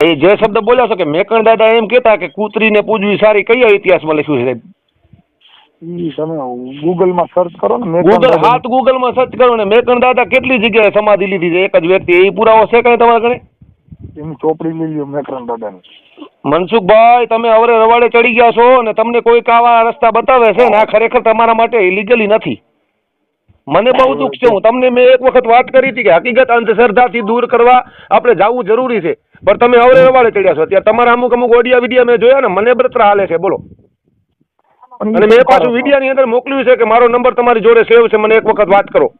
એ જે શબ્દ બોલ્યા છો કે મેકણ દાદા એમ કહેતા કે કૂતરીને પૂજવી સારી કયા ઇતિહાસમાં લખ્યું છે તમે ગૂગલમાં સર્ચ કરો ને ગૂગલ હાથ ગૂગલમાં સર્ચ કરો ને મેકણ દાદા કેટલી જગ્યાએ સમાધિ લીધી છે? એક જ વ્યક્તિ એ પુરાવો છે કઈ તમારા ઘરે? એની ચોપડી લઈ લ્યો મેકરન દાદાની. મનસુખભાઈ તમે અવરે રવાડે ચડી ગયા છો અને તમને કોઈ કાવા રસ્તા બતાવે છે ને? આ ખરેખર તમારા માટે ઇલીગલી નથી. મને બહુ દુઃખ છે. હું તમને મેં એક વખત વાત કરી હતી કે હકીકત અંધશ્રદ્ધાથી દૂર કરવા આપણે જવું જરૂરી છે. પણ તમે અવરે રવાડે ચડ્યા છો. ત્યાં તમારા અમુક અમુક ઓડિયા વિડિયા મેં જોયા ને મને બરતરા હાલે છે બોલો. અને મેં પાછું? વિડિયાની અંદર મોકલ્યું છે કે મારો નંબર તમારી જોડે સેવ છે મને એક વખત વાત કરો.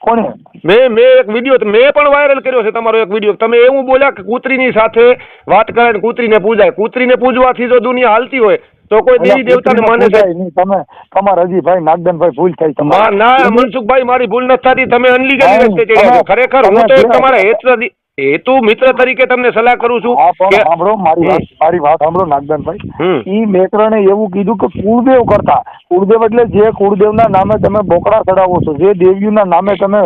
કોને મેં મેં એક વીડિયો મેં પણ વાયરલ કર્યો છે તમારો એક વીડિયો. તમે એવું બોલ્યા કે કૂતરીની સાથે વાત કરે ને કૂતરીને પૂજાય. કૂતરીને પૂજવાથી જો દુનિયા હાલતી હોય તો કોઈ દેવી દેવતાને માને છે. તમે તમારા હજીભાઈ નાગદનભાઈ ભૂલ થઈ મા- ના મનસુખભાઈ મારી ભૂલ નથી થતી. તમે અનલીગલી રસ્તે ચડ્યા ખરેખર હું તો એક તમારા હેતુ મિત્ર તરીકે તમને સલાહ કરું છું સાંભળો મારી વાત મારી વાત સાંભળો નાગદાનભાઈ. ઈ મેકરણે એવું કીધું કે કુળદેવ કરતા. કુળદેવ એટલે જે કુળદેવના નામે તમે બોકડા ચડાવો છો જે દેવીઓના નામે તમે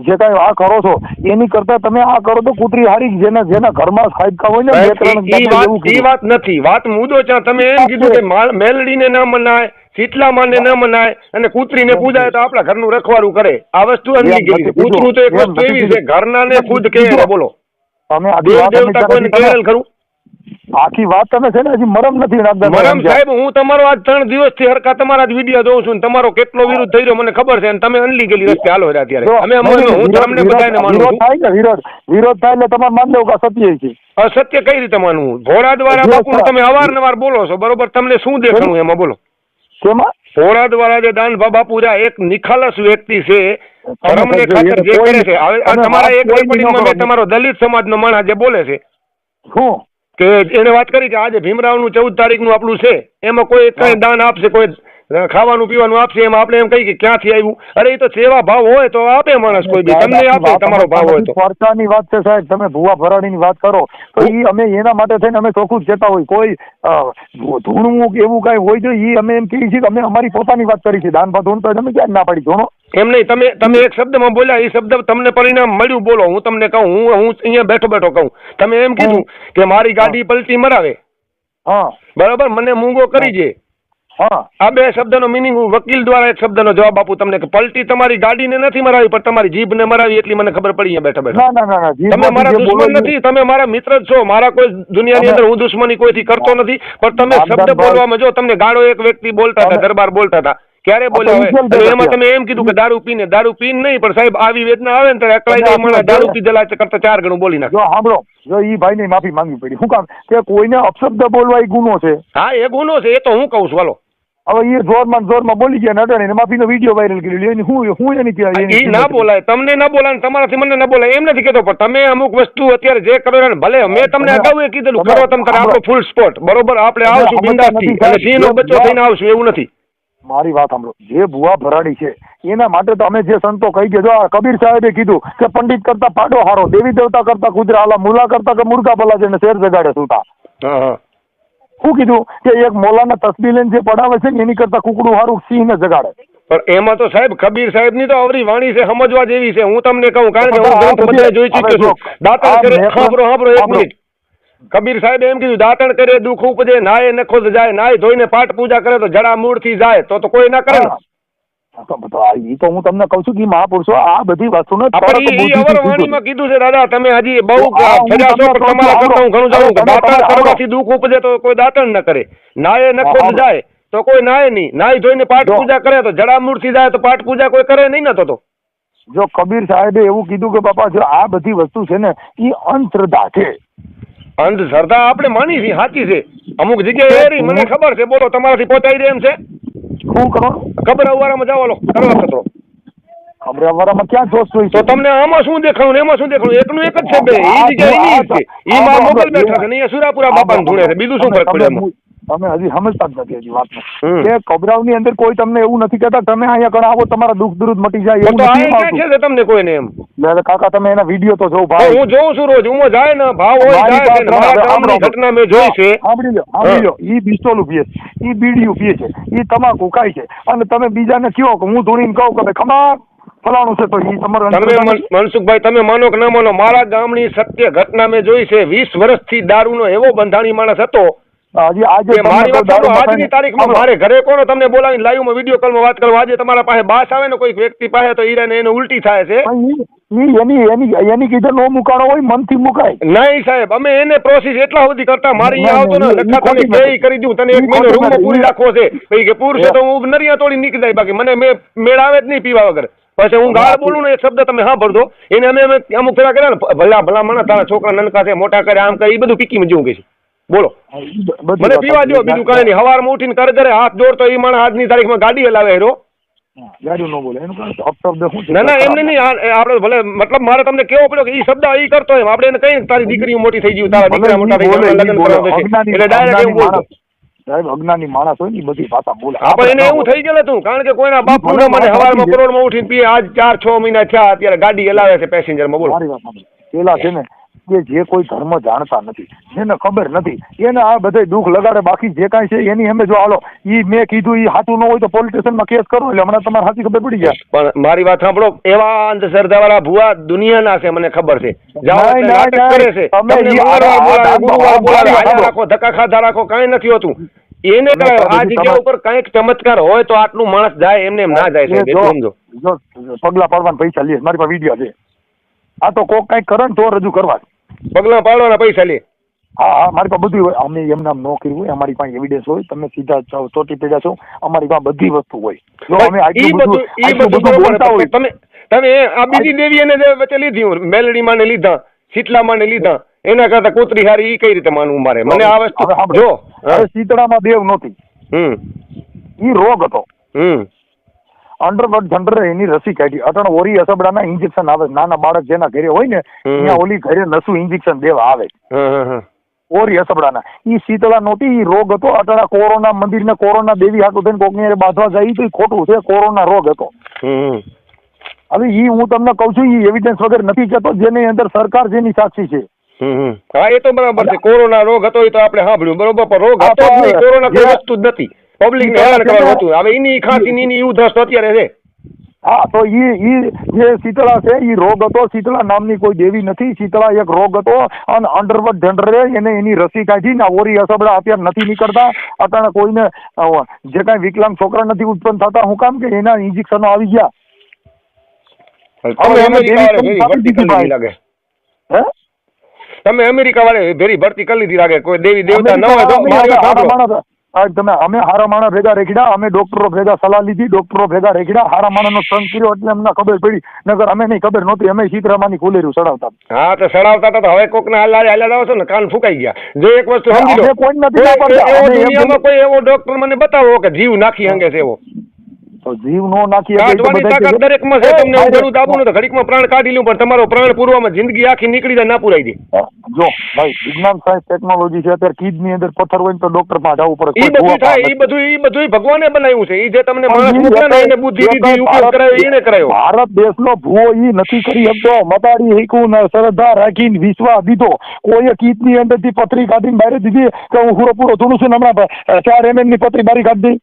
જે કાંઈ આ કરો છો એની કરતા તમે આ કરો તો કુતરી હારી જેના જેના ઘરમાં ખાઈકા હોય ને મેકરણ ઈ વાત નથી. વાત મુદ્દો છે. તમે એમ કીધું કે માલ- મેલડીને ન મનાય. શીતલામાને ન મનાય અને કૂતરીને પૂજાય તો આપણા ઘરનું રખવાડું કરે. આ વસ્તુ કૂતરું તો એક વસ્તુ એવી છે ઘરના ને ખુદ કે બોલો. તમે દેવતા કોઈને કહેલ ખરું? આખી વાત તમે છે ને હજી મરમ નથી મરમ સાહેબ હું તમારો આજ ત્રણ દિવસથી હરકા તમારા જ વીડિયો જોઉં છું ને તમારો કેટલો વિરોધ થઈ રહ્યો મને ખબર છે અને તમે અનલીગલી રસ્તે હાલો રહ્યા અત્યારે. અમે હું તમને બધાને માનું વિરોધ થાય ને વિરોધ. વિરોધ થાય એટલે તમારે માન લેવું કે સત્ય છે. અસત્ય કઈ રીતે માનવું? ઘોડા દ્વારા બાપુ તમે અવારનવાર બોલો છો. બરોબર? તમને શું દેખાણું એમાં? બોલો. શેમાં? ભોળા દ્વારા જે દાન બાબા રહ્યા એક નિખાલસ વ્યક્તિ છે ધર્મને ખાતર જે કરે છે. હવે તમારા એક રેકોર્ડિંગમાં મેં તમારો દલિત સમાજનો માણસ જે બોલે છે. શું કે એને વાત કરી કે આજે ભીમરાવનું ચૌદ તારીખનું આપણું છે. એમાં કોઈ કઈ દાન આપશે કોઈ ખાવાનું પીવાનું આપશે એમ આપણે એમ કહી કે ક્યાંથી આવ્યું? અરે એ તો સેવા ભાવ હોય તો આપે માણસ કોઈ બી. તમને આપે તમારો ભાવ હોય તો. ફરતાની વાત છે સાહેબ તમે ભૂવા ભરાડીની વાત કરો તો એ અમે એના માટે થઈને અમે ચોખ્ખું જ કહેતા હોય. કોઈ ધૂણવું કે એવું કાંઈ હોય તો એ અમે એમ કહીએ છીએ કે અમે અમારી પોતાની વાત કરી છે. દાન ધૂણ તો તમે ક્યાં ના પાડી ધૂણો. એમ નહીં તમે તમે એક શબ્દમાં બોલ્યા એ શબ્દ તમને પરિણામ મળ્યું બોલો. હું તમને કહું હું હું અહીંયા બેઠો બેઠો કહું. તમે એમ કીધું કે મારી ગાડી પલટી મરાવે. હા. બરાબર? મને મૂંગો કરી છે હા. આ બે શબ્દનો મિનિંગ હું વકીલ દ્વારા એક શબ્દનો જવાબ આપું તમને કે પલટી તમારી ગાડીને નથી મરાવી પણ તમારી જીભને મરાવી એટલી મને ખબર પડી બેઠા બેઠા. ના ના ના ના તમે મારા દુશ્મન નથી તમે મારા મિત્ર જ છો. મારા કોઈ દુનિયાની અંદર હું દુશ્મની કોઈથી કરતો નથી પણ તમે શબ્દ બોલવામાં જો તમને ગાળો એક વ્યક્તિ બોલતા હતા દરબાર બોલતા હતા ક્યારે બોલ્યા હોય એમાં તમે એમ કીધું કે દારૂ પીને દારૂ પીને નહીં પણ સાહેબ આવી વેદના આવે ને ત્યારે અકળાઈ જાય મને દારૂ પી જલા કરતા ચાર ગણું બોલી નાખે. સાંભળો જો ઈ ભાઈને માફી માંગવી પડી. શું કામ કે કોઈને અપશબ્દ બોલવા એ ગુનો છે. હા એ ગુનો છે એ તો હું કહું છું હાલો. હવે એ જોરમાં જોરમાં બોલી ગયા ને અડાણીને માફીનો વીડિયો વાયરલ કરી લ્યો એની હું હું એની ત્યાં એ ના બોલાય. તમને ના બોલાય ને તમારાથી મને ના બોલાય. એમ નથી કહેતો પણ તમે અમુક વસ્તુ અત્યારે જે કરો ને ભલે મેં તમને અગાઉ એ કીધેલું કરો તમે તારે આપણો ફૂલ સ્પોટ બરોબર? આપણે આવશું બિંદાસથી અને સિંહનો. બચ્ચો થઈને આવશું એવું નથી. મારી વાત સાંભળો. જે ભુવા ભરાડી છે એના માટે તો અમે જે સંતો કહી ગયા જો આ કબીર સાહેબે કીધું કે પંડિત કરતા પાડો હારો દેવી દેવતા કરતા કુદરા આલા મુલા કરતા કે મુર્ગા ભલા છે ને શેર જગાડે સુતા. હા. શું કીધું? કે એક મોલાના તસબી લઈને જે પડાવે છે ને એની કરતા કુકડું હારું સિંહ ને જગાડે. પણ એમાં તો સાહેબ કબીર સાહેબની તો અવરી વાણી છે સમજવા જેવી છે. હું તમને કહું કારણ કે હું ગ્રંથ બધા જોઈ ચૂક્યો છું દાંતણ કરે હાંભરો હાંભરો એક મિનિટ. કબીર સાહેબ એમ કીધું દાંતણ કરે દુઃખ ઉપજે નાય નખો જાય નાય ધોઈને પાઠ પૂજા કરે તો જડા મૂળથી જાય તો તો કોઈ ના કરે ને તો બધું આ ઈ તો હું તમને કહું છું કે મહાપુરુષો આ બધી વસ્તુને આપણે ઈ- ઈ અવર વાણીમાં કીધું છે દાદા તમે હજી બહુ તો આ હું ફર્યા છો તમને પણ કહું છું, તમારા કરતા હું ઘણું જાણું કે તમે કરવાથી દુઃખ ઉપજે તો કોઈ દાંતણ ન કરે. નાય નખો જાય તો કોઈ નાય નહીં. નાય ધોઈને પાઠ. પૂજા કરે તો જડા થી જાય તો પાઠ પૂજા કોઈ કરે નહીં ને તો તો. જો કબીર સાહેબે એવું કીધું કે બાપા જો આ બધી વસ્તુ છે ને એ અંધશ્રદ્ધા છે. અંધશ્રદ્ધા આપણે માની છીએ સાચી છે. અમુક જગ્યાએ મને ખબર છે બોલો તમારાથી પહોંચાઈ રહે એમ છે. શું કરો ખબર અવારામાં જાઓ લો કરવા ખતરો ખબર અમારામાં ક્યાં જોશ હોય તો તમને આમાં શું દેખાણું એમાં શું દેખાણું? એકનું એક જ છે બે એ જગ્યા એની છે. ઈ મારા મોબાઈલ બેઠા છે ને અહીંયા સુરાપુરા બાપાને ધૂણે છે. બીજું શું ફરક પડે એમાં? તમે હજી સમજતા જ નથી હજી વાત કે કબરાવની અંદર કોઈ તમને એવું નથી કહેતા તમે અહીંયા કણ આવો તમારા દુઃખ દુરુદ મટી જાય એવું નથી છે. તમને કોઈને એમ? એટલે કાકા તમે એના વીડિયો તો જોવો ભાઈ. હું જોઉં છું રોજ હું જાય ને ભાવ હોય જાય ને મારા. ગામની ઘટના મેં જોઈ છે. સાંભળી લો સાંભળી લો ઈ પિસ્તોલું પીએ છે ઈ બીડીયું પીએ છે ઈ તમાકુ ખાય છે. અને તમે બીજાને કયો કે હું ધૂણીને કહું કે ખમા ફલાણું છે તો એ તમારું તમે મનસુખભાઈ તમે માનો કે ના માનો મારા ગામની સત્ય ઘટના મેં જોઈ છે. વીસ વર્ષથી દારૂનો એવો બંધાણી માણસ હતો હજી આજે મારી વાત આજની તારીખમાં મારે ઘરે કોનો તમને બોલાવીને લાઈવમાં વીડિયો કોલમાં વાત કરવા. આજે તમારા પાસે બાસ આવે ને કોઈ વ્યક્તિ પાસે તો ઈરાને એને ઉલટી થાય છે. પણ ઈ- ઈ એની એની એની કીધે નો મુકાણો હોય મનથી મુકાય. નહીં સાહેબ અમે એને પ્રોસેસ એટલા સુધી કરતા. મારી આવતો ને ના, ના, ઈ- લખા તને કે કરી દઉં. તને એક મહિનો રૂમમાં પૂરી રાખવો છે. પછી કે પૂર તો હું નરિયા તોડી નીકળી જાય. બાકી મને મે- મેળ આવે જ નહીં પીવા વગર. પછી હું ગાળ બોલું ને એ શબ્દ તમે હા ભરદો એને અમે અમે અમુક ફેરા કર્યા ને ભલા ભલા માણસ તારા છોકરા નનકા છે મોટા કરે આમ કરે એ બધું પીકી મજું કે છે. બોલો. મને પીવા દો બીજું કઈ નહીં. હવારમાં ઉઠીને કરે કરે હાથ દોડતો એ માણસ આજની તારીખમાં ગાડી હલાવે હેરો. હા, ગાડીઓ બોલે. એનું કારણ શબ્દ શું છે ના ના એમને નહીં આપણે ભલે મતલબ મારે તમને કેવો પડ્યો કે એ શબ્દ એ કરતો એમ. આપણે એને કહીએ તારી દીકરી મોટી થઈ ગઈ તારા દીકરા મોટા થઈ ગયા લગ્ન કરાવે છે એટલે ડાયરેક્ટ એવું બોલતો સાહેબ અજ્ઞાની માણસ હોય ને બધી ભાષા બોલે. આપણે એને એવું થઈ ગયેલું હતું કારણ કે કોઈના બાપ પૂરા મને હવારમાં કરોડમાં ઉઠીને પીએ આજ ચાર છ મહિના થયા અત્યારે ગાડી હલાવે છે પેસેન્જરમાં બોલો. મારી વાત પેલા છે ને કે જે કોઈ ધર્મ જાણતા નથી જેને ખબર નથી એને આ બધા દુઃખ લગાડે બાકી જે કાંઈ છે એની અમે જો હાલો ઈ મેં કીધું ઈ સાચું ન હોય તો પોલીસ સ્ટેશનમાં કેસ કરો એટલે હમણાં તમારે સાચી ખબર પડી જાય. પણ મારી વાત સાંભળો એવા અંધશ્રદ્ધાવાળા ભુવા દુનિયાના છે મને ખબર છે. કરે છે. રાખો ધક્કા ખાધા રાખો કાંઈ નથી હોતું. એને આ જગ્યા ઉપર કાંઈક ચમત્કાર હોય તો આટલું માણસ જાય એમને એમ ના જાય છે પગલા પાડવાના પૈસા લે મારી પાસે વીડિયો છે. આ તો કોક કઈ કરે ને તો રજૂ કરવા પગલા પાડવાના પૈસા લે. હા હા મારી પાસે બધું હોય. અમે એમ નામ ન કર્યું હોય અમારી પાસે એવિડન્સ હોય. તમે સીધા ચોટી પેઢા છો. અમારી પાસે બધી વસ્તુ હોય. જો અમે આટલું બધું આટલું બધું બોલતા હોય. તમે તમે આ બીજી દેવી એને વચ્ચે લીધી હું માને લીધા શીતલા ને લીધા. એના કરતા કુતરી હારી ઈ કઈ રીતે માનવું મારે? મને આ વસ્તુ. જો. શીતળામાં દેવ નહોતી. હમ. ઈ રોગ હતો. હમ. અંડરવર્ડ જનરલ એની રસી કાઢી. અટણ ઓરી અસબડાના ઇન્જેક્શન આવે. નાના બાળક જેના ઘરે હોય ને. ત્યાં ઓલી ઘરે નસું ઇન્જેક્શન દેવા આવે. ઓરી અસબડાના. ઈ શીતળા નહોતી ઈ રોગ હતો. અટણા કોરોના મંદિર ને કોરોના દેવી હાટું થઈને કોકની બાંધવા જાય તો ખોટું છે. કોરોના રોગ હતો. હવે ઈ હું તમને કહું છું ઈ એવિડન્સ વગર નથી કહેતો જેની અંદર સરકાર જેની સાક્ષી છે. હા એ તો બરાબર છે. કોરોના રોગ હતો એ તો આપણે સાંભળ્યું બરોબર? પણ રોગ હતો કોરોના કોઈ વસ્તુ જ નથી. પબ્લિક ને હેરાન કરવાનું હતું. હવે એની ખાંસી ની એની તો અત્યારે છે. હા તો ઈ ઈ જે શીતળા છે ઈ રોગ હતો. શીતળા નામની કોઈ દેવી નથી. શીતળા એક રોગ હતો અને અંડરવર્ડ જનરલે એને એની રસી કાઢી ને ઓરી અસબડા અત્યારે નથી નીકળતા. અત્યારે કોઈને જે કાંઈ વિકલાંગ છોકરા નથી ઉત્પન્ન થતા હું કામ કે એના ઇન્જેક્શનો આવી ગયા. તમે અમેરિકા વાળે ભેરી ભરતી કરી લીધી લાગે? કોઈ દેવી દેવતા ન હોય તો આ તમે અમે હારા માણા ભેગા રેખડ્યા અમે ડોક્ટરો ભેગા સલાહ લીધી ડોક્ટરો ભેગા રેખડ્યા હારા માણસનો સંગ કર્યો એટલે અમને ખબર પડી. નગર અમે નહીં ખબર નહોતી અમે સીતરામાની ખુલેરું સડાવતા હા તો સડાવતા હતા તો હવે કોક ના હાલ હાલ્યા જાવ છો ને કાન ફૂકાઈ ગયા. જો એક વસ્તુ સમજી લો. કોઈ નથી કોઈ એવો ડોક્ટર મને બતાવો કે જીવ નાખી અંગે છે એવો. તો જીવ નો નાખી તો કાઢવાની તાકાત દરેકમાં છે તમને હું ઘણું દાબું ને તો ઘડીકમાં પ્રાણ કાઢી લઉં પણ તમારો પ્રાણ પૂરવામાં જિંદગી આખી નીકળી જાય ના પુરાઈ દે જો ભાઈ વિજ્ઞાન સાયન્સ ટેકનોલોજી છે અત્યારે કિડની અંદર પથ્થર હોય તો ડોક્ટર પાસે જવું પડે ઈ બધું થાય ઈ બધું ઈ બધું ભગવાને બનાવ્યું છે ઈ જે તમને માણસ મૂક્યા ને એને બુદ્ધિ દીધી ઉપયોગ કરાયો એને કરાયો. ભારત દેશનો ભૂવો ઈ નથી કરી શકતો. મતાડી હીકું ને શ્રદ્ધા રાખીને વિશ્વાસ દીધો. કોઈએ કીટની અંદરથી પથરી કાઢીને બહાર દીધી કે હું પૂરો પૂરો ધૂણું છું ને હમણાં ચાર એમએમની પથરી બારી કાઢી દઈ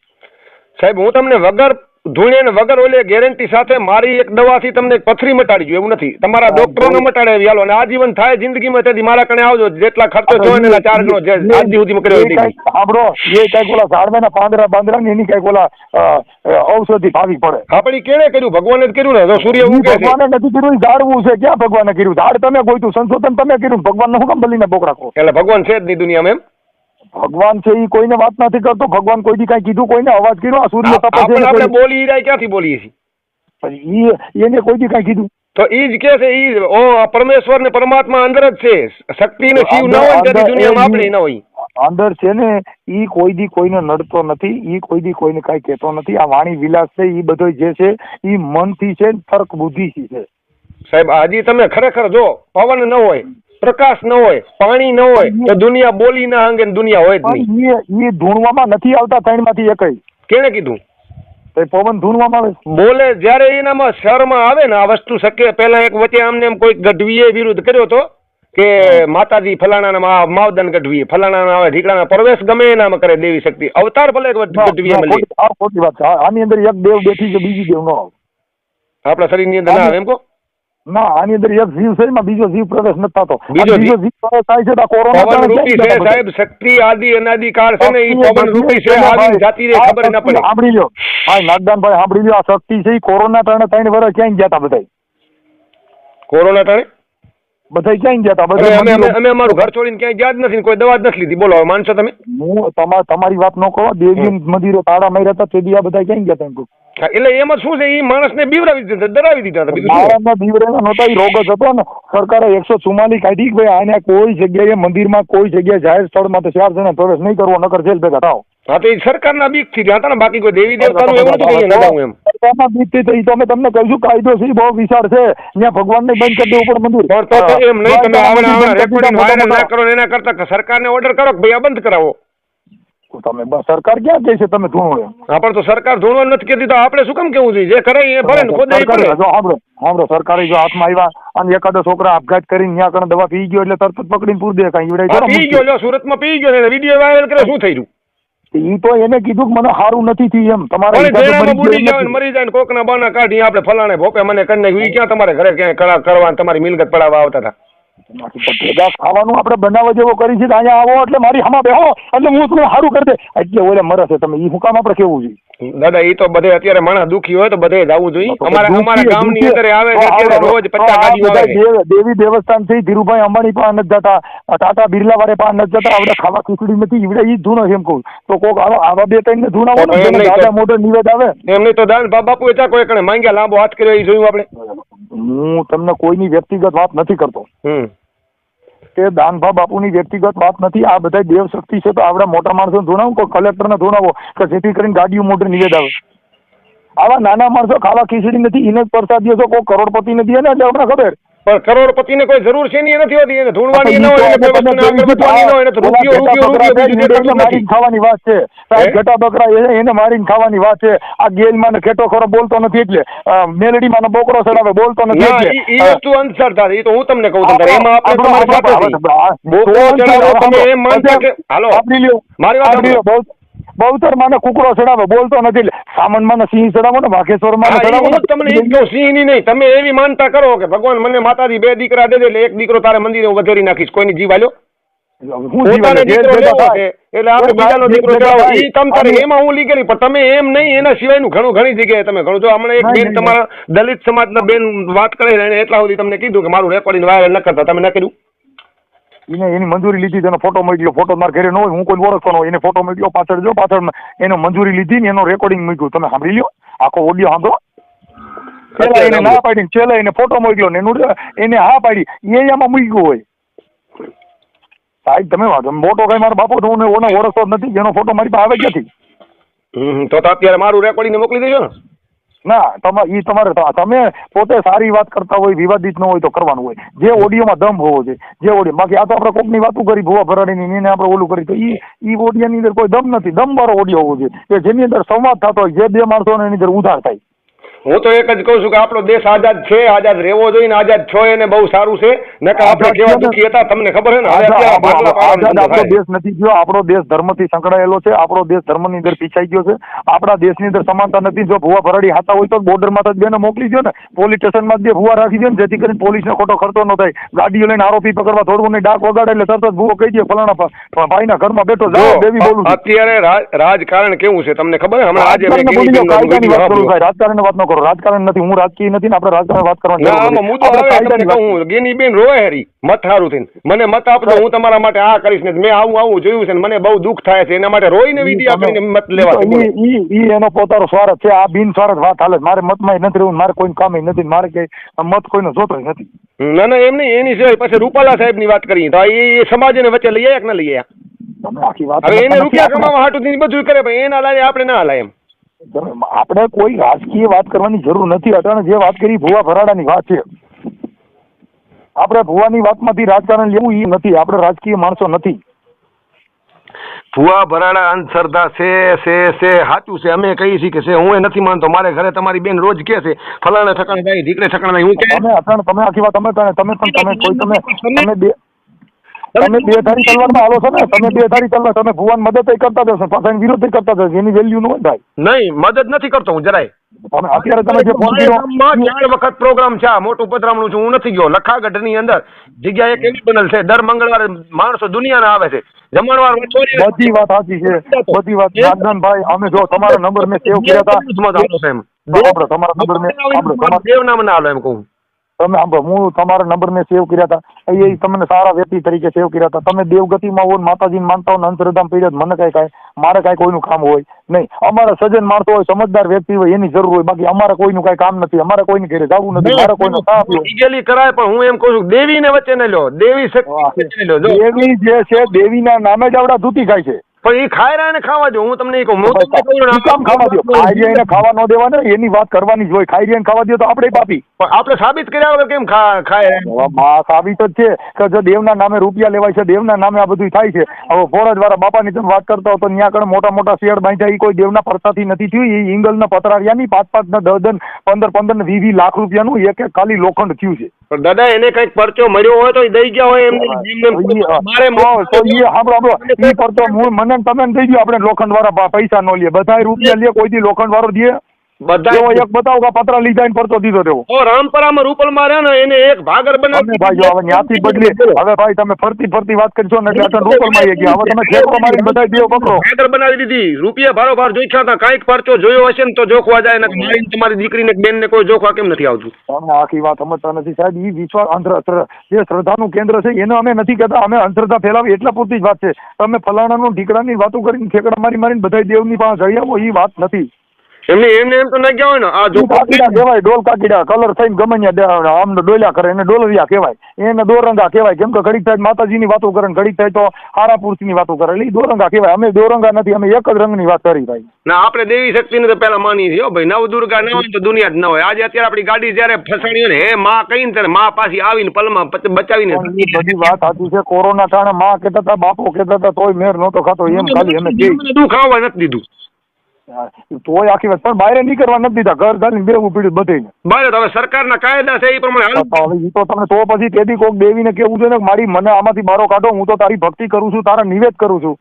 સાહેબ હું તમને વગર ધૂણે વગર ઓલે ગેરંટી સાથે મારી એક દવાથી તમને પથરી મટાડી જોઈએ એવું નથી. તમારા હા, ડોક્ટરો ને બહુ- મટાડે એવી હાલો અને આજીવન થાય જિંદગીમાં તેથી મારા કણે આવજો. જેટલા ખર્ચો જોયો એના ચાર ગણો જે આજ સુધી કર્યો હતી હોય એ કંઈક ઓલા ઝાડવાના પાંદરા બાંદરા ને એની કંઈક ઓલા ઔષધિ ભાવી પડે. આપણે કેણે કર્યું? ભગવાને જ કર્યું ને? તો સૂર્ય ઉગે છે. ભગવાને નથી કર્યું ઝાડવું છે. ક્યાં ભગવાને કર્યું? ઝાડ તમે ગોઈતું સંશોધન તમે કર્યું ભગવાન શું કામ બલીને બોક રાખો એટલે ભગવાન છે જ નહીં દુનિયામાં એમ. ભગવાન છે એ કોઈને વાત નથી કરતો ભગવાન કોઈ દી કઈ કીધું કોઈને અવાજ કર્યો આ સૂર્ય તપે છે આપણે બોલી રહ્યા ક્યાંથી બોલીએ છીએ? એને કોઈ દી કઈ કીધું. તો ઈ જ કે છે ઈ ઓ પરમેશ્વર ને પરમાત્મા અંદર જ છે. શક્તિ ને શિવ ન હોય ને દુનિયામાં આપણે ન હોય અંદર છે ને ઈ કોઈ દી કોઈને નડતો નથી ઈ કોઈ દી કોઈને કઈ કહેતો નથી. આ વાણી વિલાસ છે ઈ બધો જે છે ઈ મનથી છે ને તર્ક બુદ્ધિથી છે. સાહેબ આજે તમે ખરેખર જો પવન ન હોય પ્રકાશ ન હોય પાણી ન હોય તો દુનિયા બોલી ના અંગે દુનિયા હોય જ નહીં. ઈ ધૂણવામાં નથી આવતા ત્રણમાંથી એકય. કેને કીધું? તો પવન ધૂણવામાં આવે. બોલે જ્યારે એનામાં શરમાં આવે ને આ વસ્તુ શક્ય પહેલા એક વચ્ચે આમને એમ કોઈ ગઢવીએ વિરુદ્ધ કર્યો હતો કે માતાજી ફલાણા માવદન ગઢવીએ ફલાણા આવે ઢીકડાના પ્રવેશ ગમે એનામાં કરે દેવી શક્તિ. અવતાર ભલે એક ગઢવીએ મળી આ ખોટી વાત છે. આની અંદર એક દેવ બેઠી છે બીજી દેવ નો આવે. આપણા શરીરની અંદર ના આવે એમ કહો? ના આની અંદર એક જીવ છે એમાં બીજો જીવ પ્રવેશ નથી થતો. બીજો જીવ? પ્રવેશ થાય છે તો કોરોના પવન રૂપી છે સાહેબ? શક્તિ આદિ અનાદિ કાળ છે ને એ પવન રૂપી છે આવી ભાઈ, જાતિ રે ખબર ના પડે. સાંભળી લ્યો. હા નાગદાનભાઈ સાંભળી લ્યો આ શક્તિ છે એ કોરોના ટાણે ત્રણ વર્ષ ક્યાંય ગયા હતા બધા કોરોના ટાણે બધા ક્યાં ગયા હતા અમે અમે અમે બધા અમે અમારું ઘર છોડીને ક્યાંય ગયા જ નથી કોઈ દવા જ નથી લીધી. બોલો હવે માનશો તમે? હું તમારી તમારી વાત ન કહો દેવી મંદિરે તાળા માર્યા હતા તે દી આ બધા ક્યાંય ગયા હતા એમ એટલે એમાં શું છે? એ માણસને બીવરાવી દીધા ડરાવી દીધા હતા બીજું શું? નહોતા એ રોગ જ હતો ને. સરકારે એકસો ચુમ્માલી કાઢી કે ભાઈ આને કોઈ જગ્યાએ મંદિરમાં કોઈ જગ્યાએ જાહેર સ્થળમાં તો ચાર જણા પ્રવેશ નહીં કરવો નકર જેલ ભેગા થાવ હા તો એ સરકારના બીકથી હતા ને બાકી કોઈ દેવી દેવતાનું એવું નથી જાવું એમ બીતી થઈ? તો અમે તમને કહીશું કાયદો છે બહુ વિશાળ છે. ત્યાં ભગવાનને બંધ કરી દેવું મંદિર. પણ તો તો એમ નહીં તમે રેકોર્ડિંગ વાયરલ ના કરો એના કરતા સરકારને ઓર્ડર કરો કે ભાઈ આ બંધ કરાવો? તમે બસ સરકાર ક્યાં કહે છે તમે ધૂણો આપણે તો સરકાર ધોરવા નથી કહેતી તો આપણે શું કેમ કેવું જોઈએ? જે કરે એ ભરે ને ખોદે કરે જો સાંભળો સાંભળો સરકારે જો હાથમાં આવ્યા અને એકાદો છોકરા આપઘાત કરીને ત્યાં કણે દવા પી ગયો એટલે તરત જ પકડીને પૂર દે કાંઈ પી ગયો સુરતમાં પી ગયો ને વીડિયો વાયરલ કરે શું થઈ રહ્યું ઈ તો એને કીધું કે મને સારું નથી થયું એમ. તમારે મરી જાય ને મરી જાય ને કોકના બાના કાઢી આપણે ફલાણે ભોપે મને કરી નાખ્યું ઈ ક્યાં તમારે ઘરે ક્યાંય કરા- કરવા તમારી મિલકત પડાવવા આવતા હતા? ભેગા ખાવાનું આપણે બનાવવા જેવો કરી છે અહીંયા આવો એટલે મારી હમા બેહો એટલે હું તમને સારું કરી દે. એટલે ઓલે મરે છે તમે ઈ હું કામ આપણે કેવું જોઈએ? દાદા એ તો બધે અત્યારે માણસ દુખી હોય તો બધે જવું જોઈએ. અમારા અમારા ગામની અંદર આવે અત્યારે રોજ પચાસ ગાડીઓ આવે. દેવી દેવસ્થાનથી ધીરુભાઈ અંબાણી પણ નથી જતા ટાટા બિરલા વાળે પણ નથી જતા આપણે ખાવા ખીચડી નથી ઈવડે ઈ ધૂનો છે એમ કહું. તો કોક આવા આવા બે ત્રણ ને ધૂન આવો ને મોઢે નિવેદ આવે. એમની તો દાન બાપુ એ ચા કોઈ કણે માંગ્યા લાંબો હાથ કર્યો એ જોયું આપણે? હું તમને કોઈની વ્યક્તિગત વાત નથી કરતો. તે દાનભા બાપુની વ્યક્તિગત વાત નથી. આ બધા દેવ શક્તિ છે તો આપડા મોટા માણસો ધોણાવો કોઈ કલેક્ટરને ધોણાવો કે જેથી કરીને ગાડીઓ મોટર નિવેદ આવે. આવા નાના માણસો ખાવા ખીચડી નથી એને જ પ્રસાદ દિવસો કોઈ કરોડપતિ નથી. એને એટલે આપણે ખબર. પણ કરોડપતિને કોઈ જરૂર છે નહીં નથી હોતી. એને ધૂણવાની ન હોય કોઈ આગળ વધવાની ન હોય તો રૂપિયો રૂપિયો રૂપિયો મારીને ખાવાની વાત છે. સાહેબ ઘટા બકરા એને મારીને ખાવાની વાત છે. આ ગેલમાં ને ખેટો ખરો બોલતો નથી એટલે મેલડીમાં ને બોકરો સડાવે બોલતો નથી ના એટલે. ઈ વસ્તુ અંધશ્રદ્ધા. ઈ તો હું તમને કહું છું. એમાં આપણે તમારી સાથે બોકરો ચડાવો તમે એમ માનતા કે હાલો. મારી વાત બહુ બહુતર માને કુકડો ચડાવે બોલતો નથી. સામાન માને સિંહ ચડાવો ને વાઘેશ્વર માને ચડાવો ને. તમને એક જ સિંહની નહીં. તમે એવી માનતા કરો કે ભગવાન મને માતાજી બે દીકરા દે એટલે એક દીકરો તારે મંદિરે વધેરી નાખીશ. કોઈની જીવ આલ્યો? હું સમાજ નહીં, બેન નહીં, તમારા દલિત બેન વાત કરે એટલા સુધી તમને કીધું કે મારું રેકોર્ડિંગ વાયરલ ન કરતા. તમે ન કર્યું? એને એની મંજૂરી લીધી તેનો ફોટો મોકલ્યો. ફોટો મારે ઘરે ન હોય હું કોઈ ઓળખતો ન હોય. એને ફોટો મોકલ્યો. પાછળ જો પાછળ એનો મંજૂરી લીધી ને એનો રેકોર્ડિંગ મૂક્યું. તમે સાંભળી લો આખો ઓડિયો સાંભળો. પેલા એને ના પાડી છેલ્લા એને ફોટો મોકલ્યો ને એનું એને હા પાડી. એ આમાં મૂક્યું હોય. સાહેબ તમે મોટો કઈ મારો બાપો હું ઓળખતો નથી જેનો ફોટો મારી પાસે આવે ક્યાંથી? તો અત્યારે મારું રેકોર્ડિંગ મોકલી દેજો ને. ના તમારે એ તમારે તમે પોતે સારી વાત કરતા હોય, વિવાદિત ન હોય તો કરવાનું હોય. જે ઓડિયોમાં દમ હોવો જોઈએ, જે ઓડિયો, બાકી આ તો આપણે કોકની વાતું કરી, ભૂવા ભરાડીની એને આપણે ઓલું કરી, તો ઈ એ ઓડિયાની અંદર કોઈ દમ નથી. દમ વાળો ઓડિયો હોવો જોઈએ, કે જેની અંદર સંવાદ થતો હોય, જે બે માણસો એની અંદર ઉધાર થાય. હું તો એક જ કહું છું કે આપણો દેશ આઝાદ છે આઝાદ રહેવો જોઈએ ને આઝાદ છો એને બહુ સારું છે. નકર આપણે કેવા દુખી હતા તમને ખબર છે ને? આપણો. દેશ નથી ગયો આપણો દેશ ધર્મથી સંકળાયેલો છે આપણો દેશ ધર્મની અંદર પીછાઈ ગયો છે. આપણા દેશની અંદર સમાનતા નથી જો ભૂવા ભરાડી હાતા હોય તો બોર્ડરમાં તો જ બેને મોકલી દો ને. પોલીસ સ્ટેશનમાં જે બે ભૂવા રાખી દો ને જેથી કરીને પોલીસને ખોટો ખર્ચો ન થાય. ગાડીઓ લઈને આરોપી પકડવા થોડું નહીં ડાક વગાડે એટલે તરત ભૂવો કહી દે ફલાણા ભાઈના ઘરમાં બેઠો જાઓ દેવી બોલું અત્યારે રાજ- રાજકારણ કેવું છે? તમને ખબર હમણાં આજે રાજકારણ વાત ન કરો રાજકારણ નથી હું રાજકીય નથી ને આપણે રાજકારણ વાત કરવાની હું વાત કહું ગેનીબેન હરી મત હારું થઈને. મને મત આપજો હું તમારા માટે આ કરીશ ને મેં આવું આવું જોયું છે ને મને બહુ દુઃખ થાય છે. એના માટે રોઈને વિધિ આપીને મત લેવા ઈ એનો પોતાનો સ્વાર્થ છે. આ બિન સ્વાર્થ વાત હાલે મારે મતમાં નથી રહેવું મારે કોઈ કામ નથી મારે કે મત કોઈનો જોતો નથી. ના ના એમ નહીં. એની સિવાય પછી રૂપાલા સાહેબની વાત કરી તો એ સમાજને વચ્ચે લઈ આવ્યા કે ના લઈ આવ્યા વાત હવે એને રૂપિયા. કમાવા હાટું બધું કરે ભાઈ એના લાગે આપણે ના લાય એમ. આપણે કોઈ રાજકીય વાત કરવાની જરૂર નથી. અટાણે જે વાત કરી ભુવા ભરાડાની વાત છે. આપણે ભુવાની વાતમાંથી રાજકારણ લેવું એ નથી. આપણે રાજકીય માણસો નથી. ભુવા ભરાડા અંધશ્રદ્ધા છે છે છે સાચું છે. અમે કહીએ છીએ કે છે હું એ નથી માનતો. મારે ઘરે તમારી બેન રોજ કે છે ફલાણા ઠકાણે ભાઈ ઢીકડે ઠકાણે હું કે તમે અટાણે તમે આખી વાત તમે તમે પણ તમે કોઈ તમે તમે બે તમે બે ધારી તલવારમાં આવો છો ને તમે બે ધારી તલવાર તમે ભુવન મદદ કરતા જશો પાછા વિરોધ કરતા જશો એની વેલ્યુ ન થાય નહીં મદદ નથી કરતો હું જરાય તમે અત્યારે તમે જે ફોન કર્યો વખત પ્રોગ્રામ છે મોટું પધરામણું છું હું નથી ગયો લખાગઢની અંદર જગ્યા એક એવી બનેલ છે દર મંગળવારે માણસો દુનિયાના આવે છે જમણવાર બધી વાત સાચી છે બધી વાત નાગદાનભાઈ અમે જો તમારો નંબર મેં સેવ કર્યા હતા તમારો નંબર મેં દેવ નામ ના આલો એમ કહું તમે હું તમારા નંબર મેં સેવ કર્યા હતા. એ તમને સારા વ્યક્તિ તરીકે સેવ કર્યા હતા. તમે દેવગતિમાં હો માતાજીને માનતા હો અંતરધામ પીડ્યા મને કઈ કાંઈ મારે કાંઈ કોઈનું કામ હોય નહીં. અમારા સજન માણસો હોય સમજદાર વ્યક્તિ હોય એની જરૂર હોય. બાકી અમારે કોઈનું કાંઈ કામ નથી. અમારે કોઈની ઘરે જવું નથી. મારે કોઈનો સાથ હોય. લીગલી કરાય પણ હું એમ કહું છું દેવીને વચ્ચે ન લ્યો. દેવી શક્તિ દેવી જે છે દેવીના નામે જ આવડા ધૂતી ખાય છે. પણ એ ખાય રહ્યા ને ખાવા દો હું તમને કહું હું તમને કામ ખાવા દો ખાઈ રહ્યા એને ખાવા ન દેવા ને એની વાત કરવાની જ હોય. ખાઈ રહ્યા ખાવા દો તો આપણે પાપી. પણ આપણે સાબિત કર્યા વગર કેમ ખાય? માં સાબિત જ છે કે જો દેવના નામે રૂપિયા લેવાય છે દેવના નામે આ બધું થાય છે. હવે ફોરજ વાળા બાપાની તમે વાત કરતા હો તો ત્યાં આગળ મોટા મોટા શેર બાંધ્યા એ કોઈ દેવના પરતાથી નથી થયું. એ ઇંગલના પતરારિયાની પાંચ પાંચ ને દસ દસ પંદર પંદર ને વીસ લાખ રૂપિયાનું એક એક ખાલી લોખંડ થયું છે. પણ દાદા એને કંઈક પરચો મળ્યો હોય તો એ દઈ ગયા હોય એમને મારે તો હું મને તમે દઈ ગયો આપણે લોખંડ વાળા પૈસા નો લે. બધા રૂપિયા લે કોઈ દી લોખંડ વાળો દે. બધા એક બતાવો કે લીધા ને પરતો દીધો તેવો. ઓ રામપરામાં રૂપલમાં રહ્યા ને એને એક ભાગર બનાવી ભાઈ હવે ન્યાથી બદલી. હવે ભાઈ તમે ફરતી ફરતી વાત કરશો ને એટલે અટન રૂપલમાં ગયા. હવે તમે ઠેકો મારી બધા દેવો પકડો. ભાગર બનાવી દીધી. રૂપિયા ભારો ભાર જોઈખ્યા હતા. કાંઈક પરચો જોયો હશે ને તો જોખવા જાય ને મારી ને તમારી દીકરીને બેન ને કોઈ જોખવા કેમ નથી આવતું? તમે આખી વાત સમજતા નથી સાહેબ. ઈ વિશ્વાસ અંધ્ર અંધ્ર- જે શ્રદ્ધાનું કેન્દ્ર છે એને અમે નથી કહેતા. અમે અંધશ્રદ્ધા ફેલાવી એટલા પૂરતી જ વાત છે. તમે ફલાણાનું ઢીકડાની વાતો કરીને ઠેકડા મારી મારીને બધા દેવની પાસે જઈ આવો એ વાત નથી. એમને એમને એમ તો ન કહેવાય ને આ જો કાકીડા કહેવાય ડોલ કાકીડા કલર થઈને ગમે ત્યાં આમ ડોલ્યા કરે એને ડોલરિયા કહેવાય. એને દોરંગા કહેવાય. કેમ કે ઘડીક થાય માતાજીની વાતો કરે ને ઘડીક થાય તો હારા ની વાતો કરે. એટલે દોરંગા કહેવાય. અમે દોરંગા નથી અમે એક જ રંગની વાત કરી ભાઈ. ના આપણે દેવી શક્તિને તો પેલા માની છીએ ભાઈ. નવ દુર્ગા ન હોય તો દુનિયા જ ન હોય. આજે અત્યારે આપણી ગાડી જ્યારે ફસાણી હોય ને હે માં કહીને ત્યારે માં પાછી આવીને પલમાં બચાવીને બધી વાત સાચી છે. કોરોના કારણે માં કહેતા હતા બાપો કહેતા હતા તોય મેર નહોતો ખાતો એમ ખાલી અમે દુઃખ આવવા નથી દીધું. તોય આખી વાત પણ બહાર નીકળવા નથી દીધા. ઘર ઘર બેવું પીડ્યું બધે બરાબર હવે સરકારના કાયદા છે એ પ્રમાણે તો હવે ઈ તો તમે તો પછી તેથી કોક દેવીને કેવું છે ને મારી મને આમાંથી બારો કાઢો હું તો તારી ભક્તિ કરું છું તારા નિવેદ કરું છું.